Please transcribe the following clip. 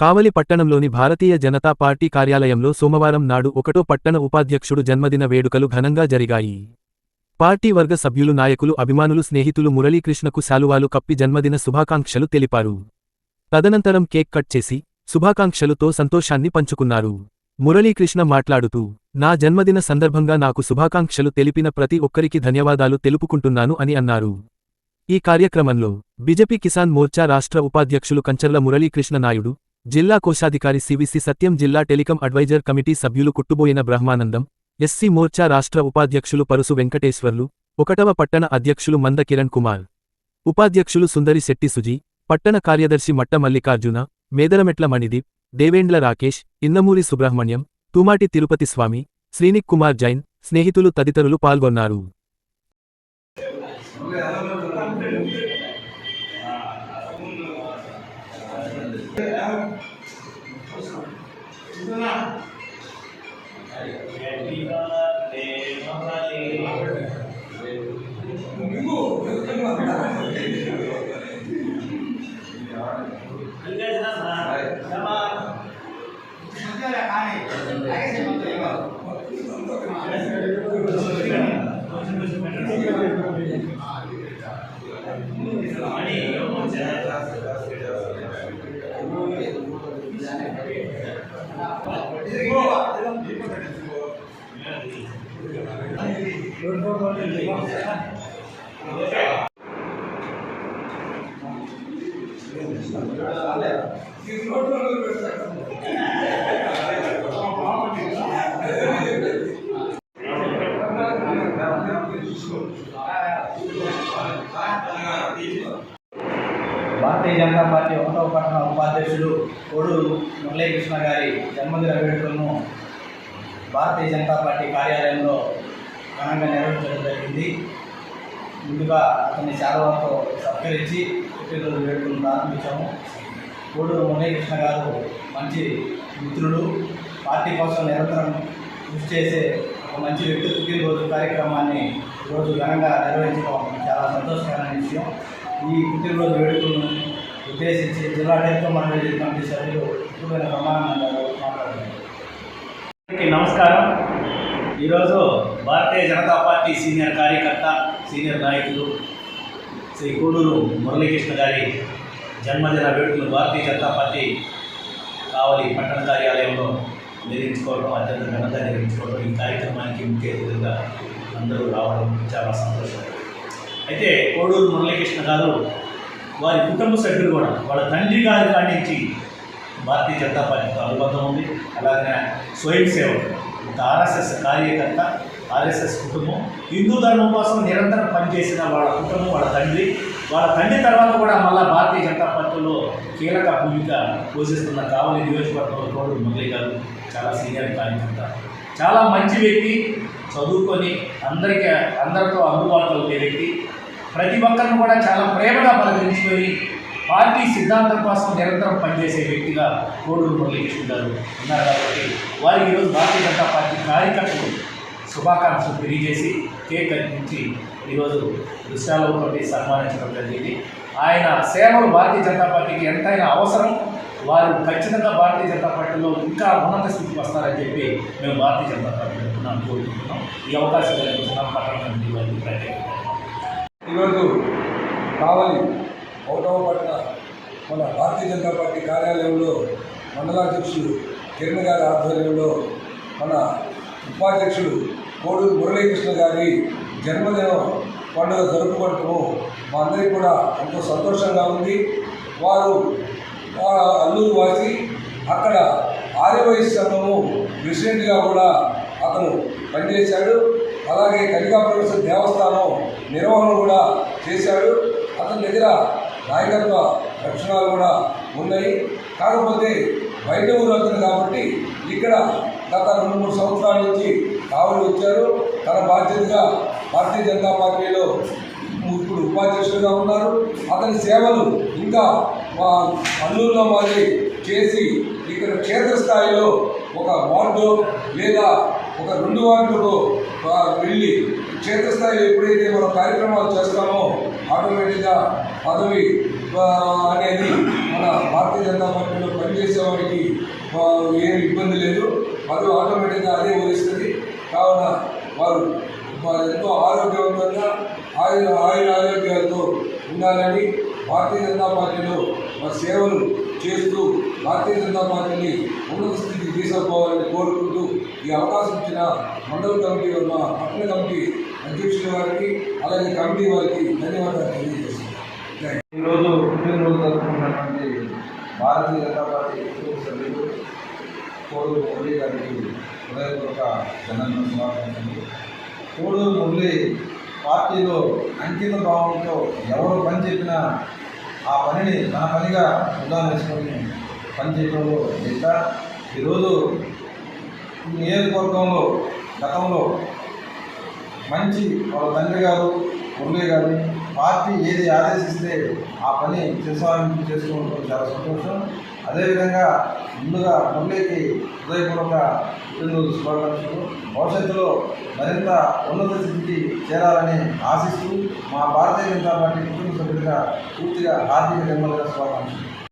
కావలి పట్టణంలోని భారతీయ జనతా పార్టీ కార్యాలయంలో సోమవారం నాడు ఒకటో పట్టణ ఉపాధ్యక్షుడు జన్మదిన వేడుకలు ఘనంగా జరిగాయి. పార్టీ వర్గ సభ్యులు నాయకులు అభిమానులు స్నేహితులు మురళీకృష్ణకు శాలువాలు కప్పి జన్మదిన శుభాకాంక్షలు తెలిపారు. తదనంతరం కేక్ కట్ చేసి శుభాకాంక్షలుతో సంతోషాన్ని పంచుకున్నారు. మురళీకృష్ణ మాట్లాడుతూ నా జన్మదిన సందర్భంగా నాకు శుభాకాంక్షలు తెలిపిన ప్రతి ఒక్కరికి ధన్యవాదాలు తెలుపుకుంటున్నాను అని అన్నారు. ఈ కార్యక్రమంలో బిజెపి కిసాన్ మోర్చా రాష్ట్ర ఉపాధ్యక్షులు కంచర్ల మురళీకృష్ణ నాయుడు జిల్లా కోశాధికారి సివిసి సత్యం జిల్లా టెలికం అడ్వైజర్ కమిటీ సభ్యులు కుట్టుబోయిన బ్రహ్మానందం ఎస్సీ మోర్చా రాష్ట్ర ఉపాధ్యక్షులు పరుసు వెంకటేశ్వర్లు ఒకటవ పట్టణ అధ్యక్షులు మంద కిరణ్ కుమార్ ఉపాధ్యక్షులు సుందరి శెట్టి సుజీ పట్టణ కార్యదర్శి మట్ట మల్లికార్జున మేదరమెట్ల మణిదీప్ దేవేండ్ల రాకేష్ ఇన్నమూరి సుబ్రహ్మణ్యం తుమాటి తిరుపతి స్వామి శ్రీనిక్ కుమార్ జైన్ స్నేహితులు తదితరులు పాల్గొన్నారు Gracias. భారతీయ జనతా పార్టీ ఒకటవ పట్టణ ఉపాధ్యక్షుడు కోడు మురళీకృష్ణ గారి జన్మదిన వేడుకలను భారతీయ జనతా పార్టీ కార్యాలయంలో ఘనంగా నిర్వహించడం జరిగింది. ముందుగా అతన్ని శాలవాతో సత్కరించి పుట్టినరోజు వేడుకలు ప్రారంభించాము. కోడూరు మురళీకృష్ణ గారు మంచి మిత్రుడు పార్టీ కోసం నిరంతరం కృషి చేసే ఒక మంచి వ్యక్తి పుట్టినరోజు కార్యక్రమాన్ని ఈరోజు ఘనంగా నిర్వహించడం చాలా సంతోషకరమైన విషయం. ఈ పుట్టినరోజు వేడుకలను ఉద్దేశించి జిల్లా టెలికాం అడ్వైజరీ కమిటీ సభ్యులు ముఖ్యమైన ప్రమాణం గారు మాట్లాడారు. నమస్కారం. ఈరోజు భారతీయ జనతా పార్టీ సీనియర్ కార్యకర్త సీనియర్ నాయకులు శ్రీ కోడూరు మురళీకృష్ణ గారి జన్మదిన వేడుకలు భారతీయ జనతా పార్టీ కావలి పట్టణ కార్యాలయంలో నిర్వహించుకోవడం అత్యంత ఘనత నిర్వహించుకోవడం ఈ కార్యక్రమానికి ముఖ్య అతిథిగా అందరూ రావడం చాలా సంతోషం. అయితే కోడూరు మురళీకృష్ణ గారు వారి కుటుంబ సభ్యులు కూడా వాళ్ళ తండ్రి గారి కాడి నుంచి భారతీయ జనతా పార్టీతో అనుబంధం ఉంది. అలాగే స్వయం సేవకుడు ఆర్ఎస్ఎస్ కార్యకర్త ఆర్ఎస్ఎస్ కుటుంబం హిందూ ధర్మం కోసం నిరంతరం పనిచేసిన వాళ్ళ కుటుంబం వాళ్ళ తండ్రి. వాళ్ళ తండ్రి తర్వాత కూడా మళ్ళీ భారతీయ జనతా పార్టీలో కీలక భూమిక పోషిస్తున్న కావలి నియోజకవర్గంలో కోడు మురళి గారు చాలా సీనియర్ కార్యకర్త. చాలా మంచి వ్యక్తి చదువుకొని అందరికీ అందరితో అందుబాటులో ఉండే వ్యక్తి. ప్రతి ఒక్కరిని కూడా చాలా ప్రేమగా పలకరించుకొని పార్టీ సిద్ధాంతం కోసం నిరంతరం పనిచేసే వ్యక్తిగా కోడూరు మురళీకృష్ణ గారు ఉన్నారు కాబట్టి వారికి ఈరోజు భారతీయ జనతా పార్టీ కార్యకర్తలు శుభాకాంక్షలు తెలియజేసి కేక్ అందించి ఈరోజు దృశ్యాలతో సన్మానించడం జరిగింది. ఆయన సేవలు భారతీయ జనతా పార్టీకి ఎంతైనా అవసరం వారు ఖచ్చితంగా భారతీయ జనతా పార్టీలో ఇంకా ఉన్నత స్థితికి వస్తారని చెప్పి మేము భారతీయ జనతా పార్టీ తరఫున కోరుకుంటున్నాం. ఈ అవకాశం కల్పించిన పట్టణ కమిటీ వారికి ఈరోజు కావాలి ఒకటవ పట్టణ మన భారతీయ జనతా పార్టీ కార్యాలయంలో మండలాధ్యక్షుడు కిరణ్ గారి ఆధ్వర్యంలో మన ఉపాధ్యక్షుడు కోడూరు మురళీకృష్ణ గారి జన్మదినం పండుగ జరుపుకోవటము మా అందరికీ కూడా ఎంతో సంతోషంగా ఉంది. వారు అల్లూరు వాసి అక్కడ ఆర్యవైశ్య సంఘము ప్రెసిడెంట్గా కూడా అతను పనిచేశాడు. అలాగే కనికాపురేశ్వర దేవస్థానం నిర్వహణ కూడా చేశాడు. అతని దగ్గర నాయకత్వ లక్షణాలు కూడా ఉన్నాయి. కాకపోతే బయట ఊరు అతను కాబట్టి ఇక్కడ గత రెండు మూడు సంవత్సరాల నుంచి కావులు వచ్చారు. తన బాధ్యతగా భారతీయ జనతా పార్టీలో ఇప్పుడు ఉపాధ్యక్షులుగా ఉన్నారు. అతని సేవలు ఇంకా మా అల్లూరులో మాది చేసి ఇక్కడ క్షేత్రస్థాయిలో ఒక వార్డు లేదా ఒక రెండు వార్డులకు వెళ్ళి క్షేత్రస్థాయిలో ఎప్పుడైతే మనం కార్యక్రమాలు చేస్తామో ఆటోమేటిక్గా పదవి అనేది మన భారతీయ జనతా పార్టీలో పనిచేసే వారికి ఏం ఇబ్బంది లేదు. పదవి ఆటోమేటిక్గా అదే వహిస్తుంది కావున వారు వారు ఎంతో ఆరోగ్యవంతంగా ఆయుర ఆయుర ఆరోగ్యాలతో ఉండాలని భారతీయ జనతా పార్టీలో వారి సేవలు చేస్తూ భారతీయ జనతా పార్టీని ఉన్నత స్థితికి తీసుకుపోవాలని కోరుకుంటూ ఈ అవకాశం ఇచ్చిన మండల కమిటీ మా పట్టణ కమిటీ అధ్యక్షుల వారికి అలాగే కమిటీ వారికి ధన్యవాదాలు తెలియజేస్తున్నాను. ఈరోజు పుట్టినరోజు జరుపుకున్నటువంటి భారతీయ జనతా పార్టీ కుటుంబ సభ్యులు కోడూరు మురళి గారికి హృదయపూర్వక జన్మదిన శుభాకాంక్షలు కోడూరు మురళి పార్టీలో అంకిత భావంతో ఎవరు పని చెప్పినా ఆ పనిని నా పనిగా ఉదాహరణ వేసుకొని పనిచేయడంలో దిట్ట ఈరోజు నియోజకవర్గంలో గతంలో మంచి వాళ్ళ తండ్రి గారు మురళి గారు పార్టీ ఏది ఆదేశిస్తే ఆ పని చేసాలని చేసుకోవడం చాలా సంతోషం. అదేవిధంగా ముందుగా మురళికి హృదయపూర్వక పుట్టినరోజు శుభాకాంక్షలు. భవిష్యత్తులో మరింత ఉన్నత స్థితికి చేరాలని ఆశిస్తూ మా భారతీయ జనతా పార్టీ కుటుంబ సభ్యులుగా పూర్తిగా ఆర్థిక నిర్మలుగా శుభాకాంక్షలు.